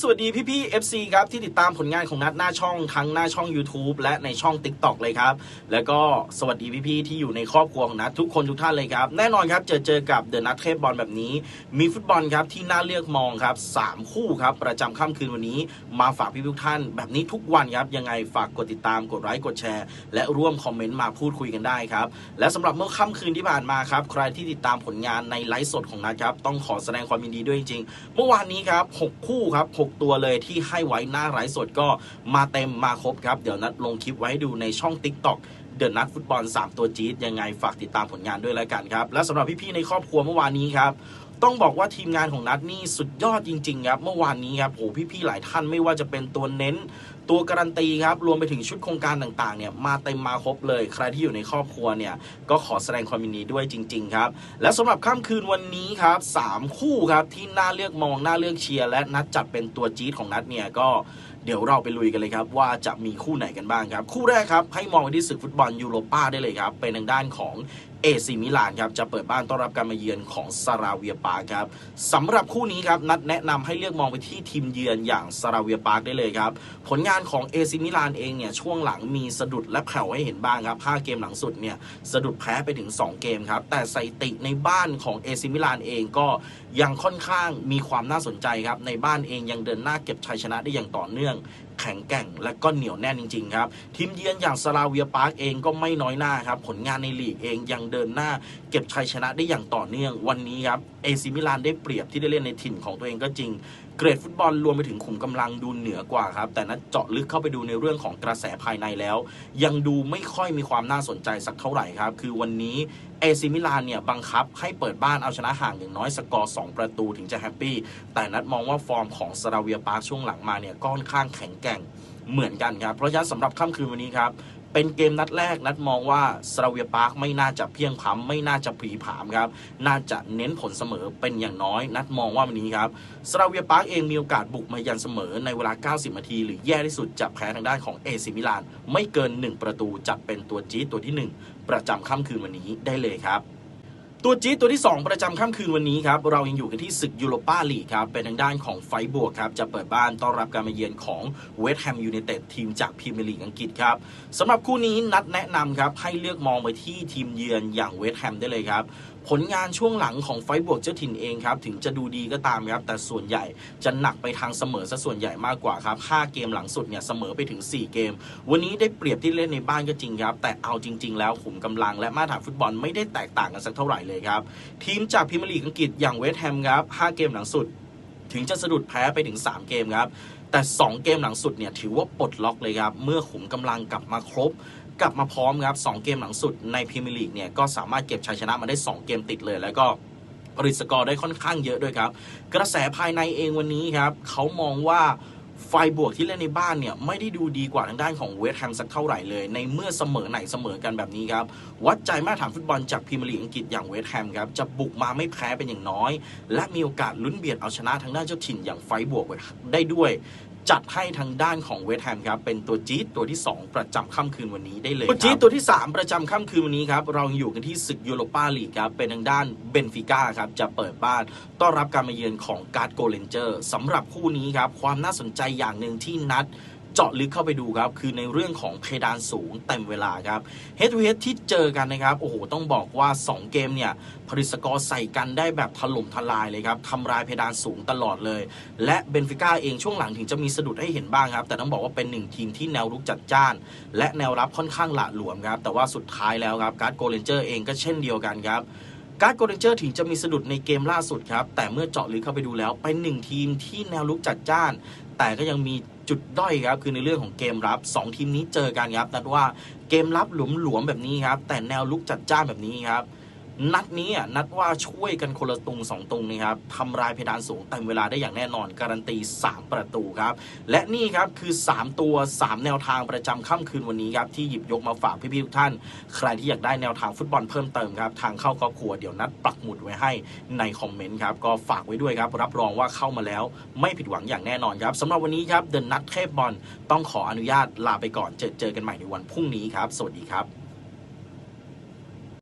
สวัสดีพี่พี่ FC ครับที่ติดตามผลงานของนัดหน้าช่องทั้งหน้าช่อง YouTube และในช่อง TikTok เลยครับ แล้วก็สวัสดีพี่พี่ที่อยู่ในครอบครัวของนัดทุกคนทุกท่านเลยครับ แน่นอนครับเจอเจอกับเดอะนัดเทพบอลแบบนี้ มีฟุตบอลครับที่น่าเลือกมองครับสามคู่ครับประจำค่ำคืนวันนี้ มาฝากพี่ทุกท่าน แบบนี้ทุกวันครับยังไงฝากกดติดตามกดไลค์กดแชร์ และร่วมคอมเมนต์มาพูดคุยกันได้ครับและสำหรับเมื่อค่ำคืนที่ผ่านมาครับใครที่ติดตามผลงานในไลฟ์สดของนัดครับต้องขอแสดงความยินดีด้วยจริงๆเมื่อวานนี้ครับ6คู่ครับ6ตัวเลยที่ให้ไว้หน้าไร้สดก็มาเต็มมาครบครับ เดี๋ยวนัดลงคลิปไว้ให้ดูในช่อง Tik t o อกเดินนัดฟุตบอล 3 ตัวจี๊ดยังไงฝากติดตามผลงานด้วยแล้วกันครับ และสำหรับพี่ๆในครอบครัวเมื่อวานนี้ครับ ต้องบอกว่าทีมงานของนัดนี่สุดยอดจริงๆครับเมื่อวานนี้ครับโหพี่ๆหลายท่านไม่ว่าจะเป็นตัวเน้น ตัวการันตีครับรวมไปถึงชุดโครงการต่างๆเนี่ยมาเต็มมาครบเลย ใครที่อยู่ในครอบครัวเนี่ยก็ขอแสดงความยินดีด้วยจริง ๆ ครับ และสำหรับค่ำคืนวันนี้ครับสามคู่ครับที่น่าเลือกมองน่าเลือกเชียร์และนัดจัดเป็นตัวจี๊ดของนัดเนี่ยก็เดี๋ยวเราไปลุยกันเลยครับ ว่าจะมีคู่ไหนกันบ้างครับ คู่แรกครับ ให้มองไปที่ศึกฟุตบอลยูโรป้าได้เลยครับ เป็นทางด้านของ เอซีมิลานครับจะเปิดบ้านต้อนรับการมาเยือนของซาราเวียปาครับสำหรับคู่นี้ครับนัดแนะนำให้เลือกมองไปที่ทีมเยือนอย่างซาราเวียปาร์ได้เลยครับ ผลงานของเอซิมิลานเองเนี่ยช่วงหลังมีสะดุดและแผ่วให้เห็นบ้างครับ5เกมหลังสุดเนี่ยสะดุดแพ้ไปถึง 2 เกมครับ แต่สถิติในบ้านของเอซิมิลานเองก็ยังค่อนข้างมีความน่าสนใจครับ ในบ้านเองยังเดินหน้าเก็บชัยชนะได้อย่างต่อเนื่อง แข็งแกร่งและก็เหนียวแน่นจริงๆครับทีมเยือนอย่างซาราเวียปาร์กเองก็ไม่น้อยหน้าครับผลงานในลีกเองยังเดินหน้า เก็บชัยชนะได้อย่างต่อเนื่องวันนี้ครับเอซิมิลานได้เปรียบที่ได้เล่นในถิ่นของตัวเองก็จริง เกรดฟุตบอลรวมไปถึงขุมกำลังดูเหนือกว่าครับ แต่นัดเจาะลึกเข้าไปดูในเรื่องของกระแสภายในแล้ว ยังดูไม่ค่อยมีความน่าสนใจสักเท่าไหร่ครับ คือวันนี้เอซิมิลานเนี่ยบังคับให้เปิดบ้านเอาชนะห่างอย่างน้อยสกอร์ 2 ประตูถึงจะแฮปปี้ แต่นัดมองว่าฟอร์มของซาราเวียปาร์ช่วงหลังมาเนี่ยก็ค่อนข้างแข็งแกร่งเหมือนกันครับ เพราะฉะนั้นสำหรับค่ำคืนวันนี้ครับ เป็นเกมนัดแรกนัดมองว่าสราเวียปาร์คไม่น่าจะเพียงพำไม่น่าจะผีผามครับ น่าจะเน้นผลเสมอเป็นอย่างน้อย นัดมองว่าวันนี้ครับสราเวียปาร์คเองมีโอกาสบุกมายันเสมอในเวลา 90 นาที หรือแย่ที่สุดจะแพ้ทางด้านของเอซิมิลาน ไม่เกิน 1 ประตูจะเป็นตัวจี๊ดตัวที่ 1 ประจำค่ำคืนวันนี้ได้เลยครับ ตัวจี๊ดตัวที่ 2 ประจำค่ำคืนวันนี้ครับ เรายังอยู่กันที่ศึกยูโรปาลีกครับ เป็นทางด้านของไฟบวกครับ จะเปิดบ้านต้อนรับการมาเยือนของเวสต์แฮมยูไนเต็ดทีมจากพรีเมียร์ลีกอังกฤษครับสำหรับคู่นี้นัดแนะนำครับ ให้เลือกมองไปที่ทีมเยือนอย่างเวสต์แฮมได้เลยครับ ผลงานช่วงหลังของไฟบวกเจ้าถิ่นเองครับถึงจะดูดีก็ตามครับแต่ส่วนใหญ่จะหนักไปทางเสมอซะส่วนใหญ่มากกว่าครับ5เกมหลังสุดเนี่ยเสมอไปถึง 4 เกม วันนี้ได้เปรียบที่เล่นในบ้านก็จริงครับแต่เอาจริง ๆ แล้วขุมกำลังและมาตรฐานฟุตบอลไม่ได้แตกต่างกันสักเท่าไหร่เลยครับทีมจากพรีเมียร์ลีกอังกฤษอย่างเวสต์แฮมครับ5เกมหลังสุด ถึงจะสะดุดแพ้ไปถึง 3 เกมครับแต่ 2 เกมหลังสุดเนี่ยถือว่าปลดล็อกเลยครับ เมื่อขุมกำลังกลับมาครบ กลับมาพร้อมครับ2เกมหลังสุดในพรีเมียร์ลีกเนี่ยก็สามารถเก็บชัยชนะมาได้ 2 เกมติดเลย แล้วก็ผลิตสกอร์ได้ค่อนข้างเยอะด้วยครับ กระแสภายในเองวันนี้ครับเขามองว่าไฟบวกที่เล่นในบ้านเนี่ย ไม่ได้ดูดีกว่าทางด้านของเวสต์แฮมสักเท่าไหร่เลย ในเมื่อเสมอไหนเสมอกันแบบนี้ครับ วัดใจมาตรฐานฟุตบอลจากพรีเมียร์ลีกอังกฤษอย่างเวสต์แฮมครับ จะบุกมาไม่แพ้เป็นอย่างน้อย และมีโอกาสลุ้นเบียดเอาชนะทางด้านเจ้าถิ่นอย่างไฟบวกได้ด้วย จัดให้ทางด้านของเวสต์แฮมครับเป็นตัวจี๊ดตัวที่ 2 ประจำค่ำคืนวันนี้ได้เลยตัวจี๊ดตัวที่ 3 ประจำค่ำคืนวันนี้ครับเราอยู่กันที่ศึกยูโรปาลีกครับเป็นทางด้านเบนฟิก้าครับจะเปิดบ้านต้อนรับการมาเยือนของการ์ดโกเลนเจอร์สำหรับคู่นี้ครับความน่าสนใจอย่างหนึ่งที่นัด เจาะลึกเข้าไปดูครับ คือในเรื่องของเพดานสูงเต็มเวลาครับเฮด o ูเฮดที่เจอกันนะครับ โอ้โห ต้องบอกว่า 2 เกมเนี่ยผลิตสกอร์ใส่กันได้แบบถล่มทลายเลยครับทำลายเพดานสูงตลอดเลย และเบนฟิก้าเองช่วงหลังถึงจะมีสะดุดให้เห็นบ้างครับ แต่ต้องบอกว่าเป็นหนึ่งทีมที่แนวรุกจัดจ้าน และแนวรับค่อนข้างหละหลวมครับ แต่ว่าสุดท้ายแล้วครับการ์ดโกลเลนเจอร์เองก็เช่นเดียวกันครับการ์ดโกลเดนเจอร์ถึงจะมีสะดุดในเกมล่าสุดครับ แต่เมื่อเจาะลึกเข้าไปดูแล้ว เป็นหนึ่งทีมที่แนวลุกจัดจ้าน แต่ก็ยังมี จุดด้อยครับคือในเรื่องของเกมรับ 2 ทีมนี้เจอกันครับนัดว่าเกมรับหลวมๆแบบนี้ครับแต่แนวลุกจัดจ้านแบบนี้ครับ นัดนี้นัดว่าช่วยกันคนละตุงสองตุงนะครับทำลายเพดานสูงเต็มเวลาได้อย่างแน่นอนการันตี 3 ประตูครับ และนี่ครับคือ 3 ตัว 3 แนวทางประจำค่ำคืนวันนี้ครับที่หยิบยกมาฝากพี่ๆทุกท่าน ใครที่อยากได้แนวทางฟุตบอลเพิ่มเติมครับทางเข้าครอบครัวเดี๋ยวนัดปักหมุดไว้ให้ในคอมเมนต์ครับก็ฝากไว้ด้วยครับรับรองว่าเข้ามาแล้วไม่ผิดหวังอย่างแน่นอนครับสำหรับวันนี้ครับเดินนัดเทพบอลต้องขออนุญาตลาไปก่อนเจอเจอกันใหม่ในวันพรุ่งนี้ครับ สวัสดีครับ